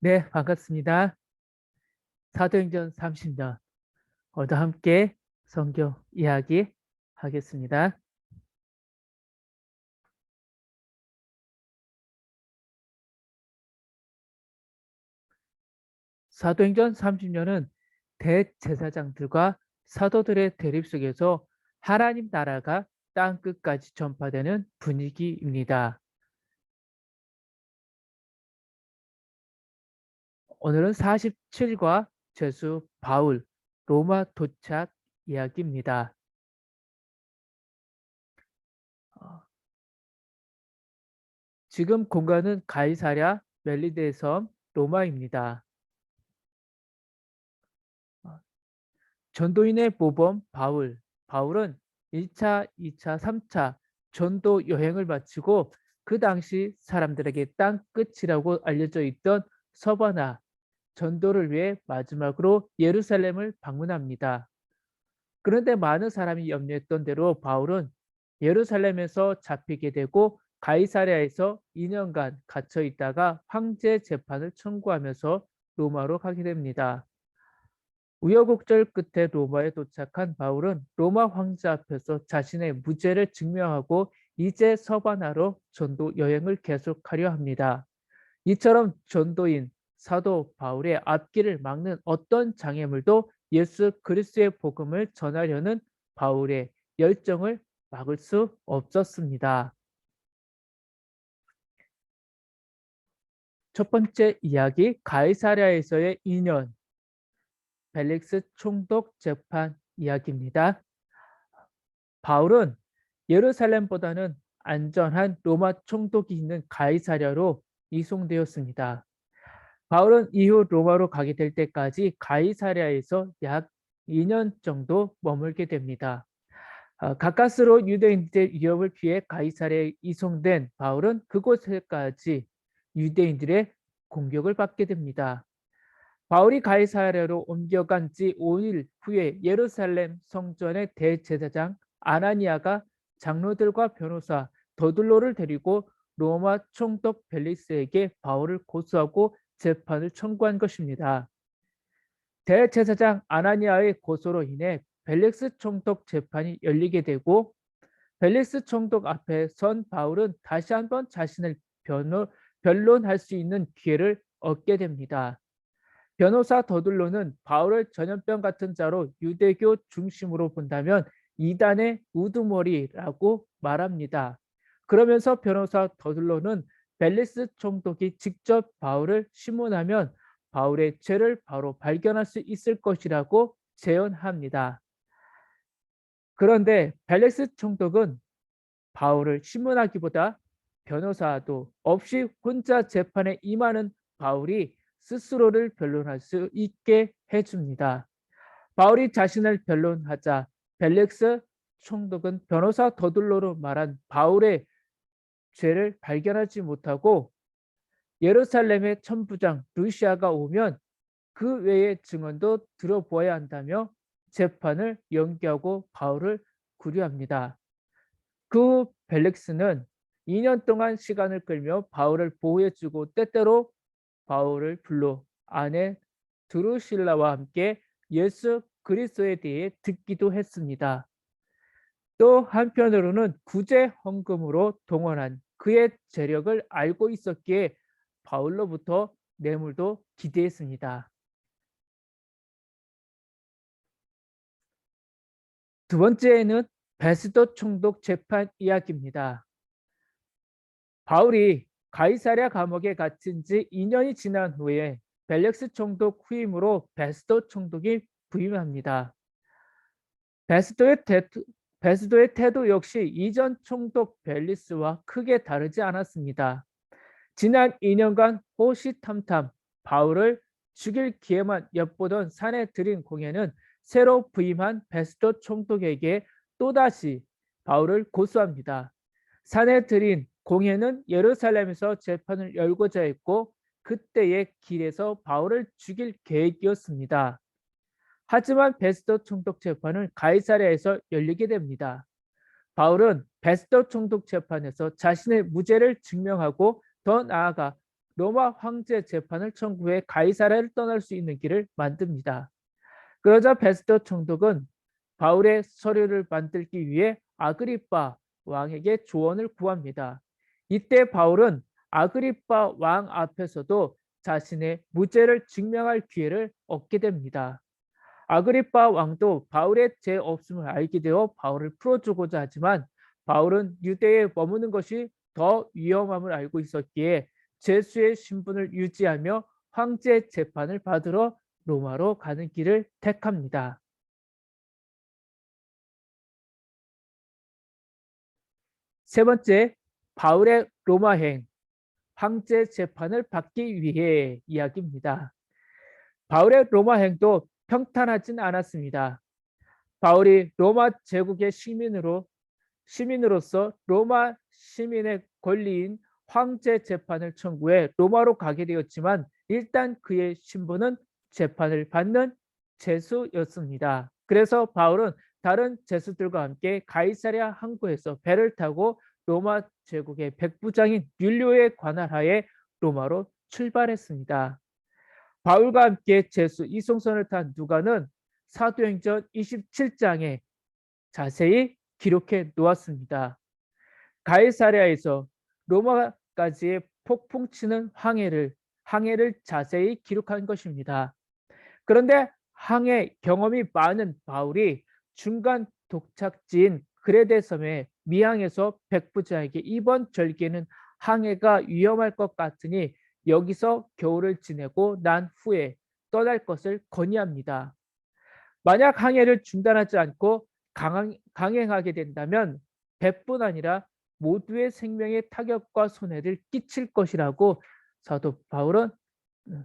네, 반갑습니다. 사도행전 30년 오늘도 함께 성경 이야기 하겠습니다. 사도행전 30년은 대제사장들과 사도들의 대립 속에서 하나님 나라가 땅 끝까지 전파되는 분위기입니다. 오늘은 47과 죄수 바울 로마 도착 이야기입니다. 어, 지금 공간은 가이사랴 멜리데 섬 로마입니다. 어, 전도인의 모범 바울. 바울은 1차, 2차, 3차 전도 여행을 마치고 그 당시 사람들에게 땅 끝이라고 알려져 있던 서바나 전도를 위해 마지막으로 예루살렘을 방문합니다. 그런데 많은 사람이 염려했던 대로 바울은 예루살렘에서 잡히게 되고 가이사랴에서 2년간 갇혀 있다가 황제 재판을 청구하면서 로마로 가게 됩니다. 우여곡절 끝에 로마에 도착한 바울은 로마 황제 앞에서 자신의 무죄를 증명하고 이제 서바나로 전도 여행을 계속하려 합니다. 이처럼 전도인 사도 바울의 앞길을 막는 어떤 장애물도 예수 그리스도의 복음을 전하려는 바울의 열정을 막을 수 없었습니다. 첫 번째 이야기 가이사랴에서의 2년 벨릭스 총독 재판 이야기입니다. 바울은 예루살렘보다는 안전한 로마 총독이 있는 가이사랴로 이송되었습니다. 바울은 이후 로마로 가게 될 때까지 가이사랴에서 약 2년 정도 머물게 됩니다. 아, 가까스로 유대인들의 위협을 피해 가이사랴에 이송된 바울은 그곳에까지 유대인들의 공격을 받게 됩니다. 바울이 가이사랴로 옮겨간 지 5일 후에 예루살렘 성전의 대제사장 아나니아가 장로들과 변호사 더둘로를 데리고 로마 총독 벨리스에게 바울을 고소하고 재판을 청구한 것입니다. 대제사장 아나니아의 고소로 인해 벨릭스 총독 재판이 열리게 되고 벨릭스 총독 앞에 선 바울은 다시 한번 자신을 변호, 변론할 수 있는 기회를 얻게 됩니다. 변호사 더둘로는 바울을 전염병 같은 자로 유대교 중심으로 본다면 이단의 우두머리라고 말합니다. 그러면서 변호사 더둘로는 벨리스 총독이 직접 바울을 심문하면 바울의 죄를 바로 발견할 수 있을 것이라고 제언합니다. 그런데 벨리스 총독은 바울을 심문하기보다 변호사도 없이 혼자 재판에 임하는 바울이 스스로를 변론할 수 있게 해줍니다. 바울이 자신을 변론하자 벨렉스 총독은 변호사 더둘로로 말한 바울의 죄를 발견하지 못하고 예루살렘의 천부장 루시아가 오면 그 외의 증언도 들어보아야 한다며 재판을 연기하고 바울을 구류합니다. 그 벨렉스는 2년 동안 시간을 끌며 바울을 보호해주고 때때로 바울을 불러 아내 드루실라와 함께 예수 그리스도에 대해 듣기도 했습니다. 또 한편으로는 구제 헌금으로 동원한 그의 재력을 알고 있었기에 바울로부터 뇌물도 기대했습니다. 두 번째는 베스도 총독 재판 이야기입니다. 바울이 가이사랴 감옥에 갇힌 지 2년이 지난 후에 벨렉스 총독 후임으로 베스도 총독이 부임합니다. 베스도의 베스도의 태도 역시 이전 총독 벨리스와 크게 다르지 않았습니다. 지난 2년간 호시탐탐 바울을 죽일 기회만 엿보던 산에 들인 공예는 새로 부임한 베스도 총독에게 또다시 바울을 고소합니다. 산에 들인 공예는 예루살렘에서 재판을 열고자 했고 그때의 길에서 바울을 죽일 계획이었습니다. 하지만 베스터 총독 재판은 가이사랴에서 열리게 됩니다. 바울은 베스터 총독 재판에서 자신의 무죄를 증명하고 더 나아가 로마 황제 재판을 청구해 가이사랴를 떠날 수 있는 길을 만듭니다. 그러자 베스터 총독은 바울의 서류를 만들기 위해 아그리빠 왕에게 조언을 구합니다. 이때 바울은 아그리빠 왕 앞에서도 자신의 무죄를 증명할 기회를 얻게 됩니다. 아그리빠 왕도 바울의 죄 없음을 알게 되어 바울을 풀어주고자 하지만 바울은 유대에 머무는 것이 더 위험함을 알고 있었기에 제수의 신분을 유지하며 황제 재판을 받으러 로마로 가는 길을 택합니다. 세 번째, 바울의 로마행, 황제 재판을 받기 위해 이야기입니다. 바울의 로마행도 평탄하진 않았습니다. 바울이 로마 제국의 시민으로 시민으로서 로마 시민의 권리인 황제 재판을 청구해 로마로 가게 되었지만 일단 그의 신분은 재판을 받는 제수였습니다. 그래서 바울은 다른 제수들과 함께 가이사랴 항구에서 배를 타고 로마 제국의 백부장인 율료의 관할하에 로마로 출발했습니다. 바울과 함께 제수 이송선을 탄 누가는 사도행전 27장에 자세히 기록해 놓았습니다. 가이사랴에서 로마까지의 폭풍 치는 항해를 항해를 자세히 기록한 것입니다. 그런데 항해 경험이 많은 바울이 중간 독착지인 그레데 섬의 미항에서 백부장에게 이번 절기는 항해가 위험할 것 같으니 여기서 겨울을 지내고 난 후에 떠날 것을 건의합니다. 만약 항해를 중단하지 않고 강행, 강행하게 된다면 배뿐 아니라 모두의 생명에 타격과 손해를 끼칠 것이라고 사도 바울은 음,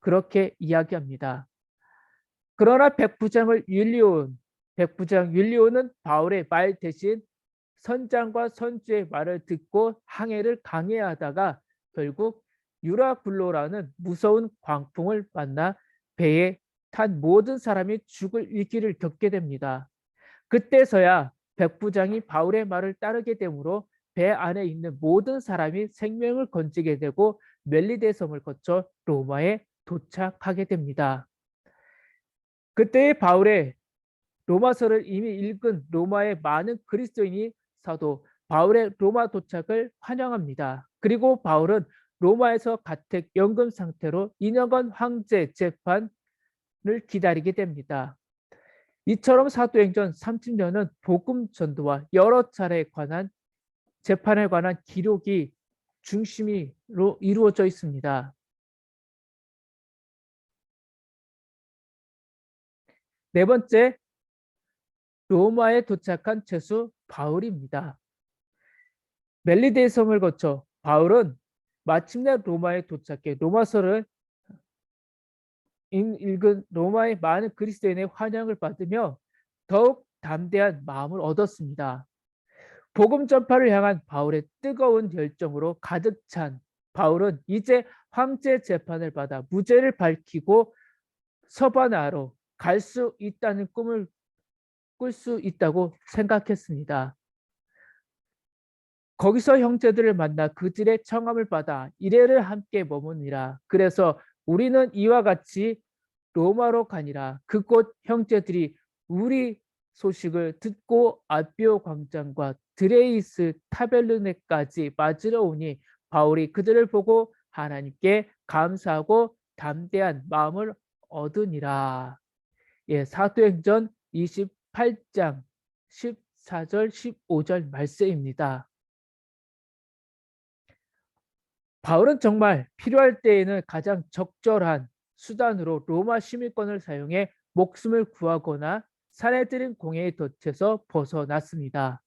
그렇게 이야기합니다. 그러나 백부장을 율리온 백부장 율리온은 바울의 말 대신 선장과 선주의 말을 듣고 항해를 강해하다가 결국 유라굴로라는 무서운 광풍을 만나 배에 탄 모든 사람이 죽을 위기를 겪게 됩니다. 그때서야 백부장이 바울의 말을 따르게 되므로 배 안에 있는 모든 사람이 생명을 건지게 되고 멜리데 섬을 거쳐 로마에 도착하게 됩니다. 그때의 바울의 로마서를 이미 읽은 로마의 많은 그리스도인이 사도 바울의 로마 도착을 환영합니다. 그리고 바울은 로마에서 가택 연금 상태로 2년간 황제 재판을 기다리게 됩니다. 이처럼 사도행전 30년은 복음 전도와 여러 차례에 관한 재판에 관한 기록이 중심으로 이루어져 있습니다. 네 번째, 로마에 도착한 제수 바울입니다. 멜리데 섬을 거쳐 바울은 마침내 로마에 도착해 로마서를 읽은 로마의 많은 그리스도인의 환영을 받으며 더욱 담대한 마음을 얻었습니다. 복음 전파를 향한 바울의 뜨거운 열정으로 가득 찬 바울은 이제 황제 재판을 받아 무죄를 밝히고 서바나로 갈 수 있다는 꿈을 꿀 수 있다고 생각했습니다. 거기서 형제들을 만나 그들의 청함을 받아 이래를 함께 머무니라. 그래서 우리는 이와 같이 로마로 가니라. 그곳 형제들이 우리 소식을 듣고 아비오 광장과 드레이스 타벨르네까지 맞으러 오니 바울이 그들을 보고 하나님께 감사하고 담대한 마음을 얻으니라. 예, 사도행전 28장 14절 15절 말씀입니다. 바울은 정말 필요할 때에는 가장 적절한 수단으로 로마 시민권을 사용해 목숨을 구하거나 사내들인 공회에 덫에서 벗어났습니다.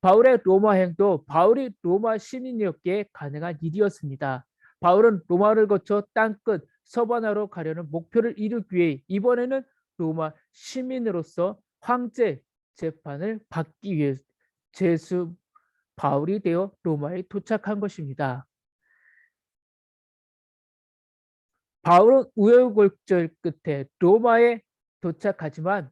바울의 로마행도 바울이 로마 시민이었기에 가능한 일이었습니다. 바울은 로마를 거쳐 땅끝 서바나로 가려는 목표를 이루기 위해 이번에는 로마 시민으로서 황제 재판을 받기 위해 제수 바울이 되어 로마에 도착한 것입니다. 바울은 우여곡절 끝에 로마에 도착하지만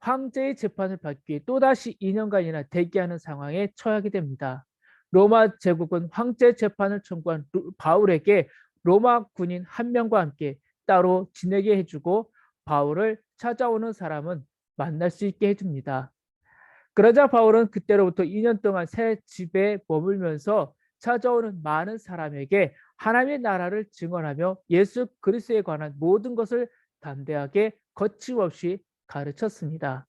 황제의 재판을 받기 위해 또다시 2년간이나 대기하는 상황에 처하게 됩니다. 로마 제국은 황제 재판을 청구한 바울에게 로마 군인 한 명과 함께 따로 지내게 해주고 바울을 찾아오는 사람은 만날 수 있게 해줍니다. 그러자 바울은 그때로부터 2년 동안 새 집에 머물면서 찾아오는 많은 사람에게 하나님의 나라를 증언하며 예수 그리스도에 관한 모든 것을 담대하게 거침없이 가르쳤습니다.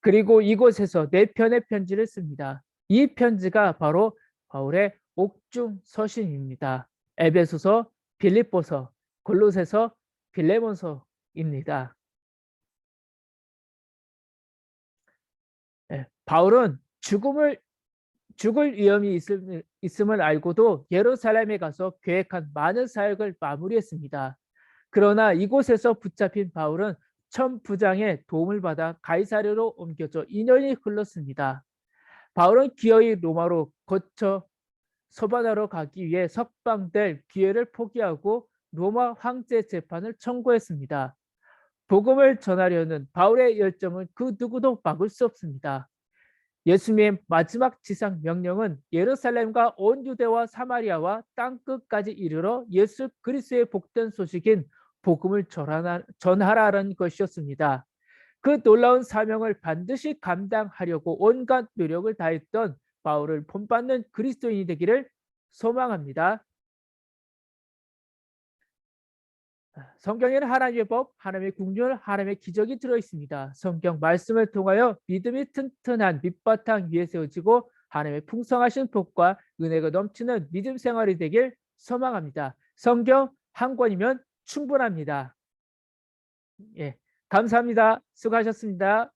그리고 이곳에서 네 편의 편지를 씁니다. 이 편지가 바로 바울의 옥중 서신입니다. 에베소서, 빌립보서, 골로새서, 빌레몬서입니다. 네, 바울은 죽음을 죽을 위험이 있음, 있음을 알고도 예루살렘에 가서 계획한 많은 사역을 마무리했습니다. 그러나 이곳에서 붙잡힌 바울은 천부장의 도움을 받아 가이사르로 옮겨져 2년이 흘렀습니다. 바울은 기어이 로마로 거쳐 서바나로 가기 위해 석방될 기회를 포기하고 로마 황제 재판을 청구했습니다. 복음을 전하려는 바울의 열정은 그 누구도 막을 수 없습니다. 예수님의 마지막 지상 명령은 예루살렘과 온 유대와 사마리아와 땅 끝까지 이르러 예수 그리스도의 복된 소식인 복음을 전하라는 것이었습니다. 그 놀라운 사명을 반드시 감당하려고 온갖 노력을 다했던 바울을 본받는 그리스도인이 되기를 소망합니다. 성경에는 하나님의 법, 하나님의 국률, 하나님의 기적이 들어 있습니다. 성경 말씀을 통하여 믿음이 튼튼한 밑바탕 위에 세워지고 하나님의 풍성하신 복과 은혜가 넘치는 믿음 생활이 되길 소망합니다. 성경 한 권이면 충분합니다. 예, 감사합니다. 수고하셨습니다.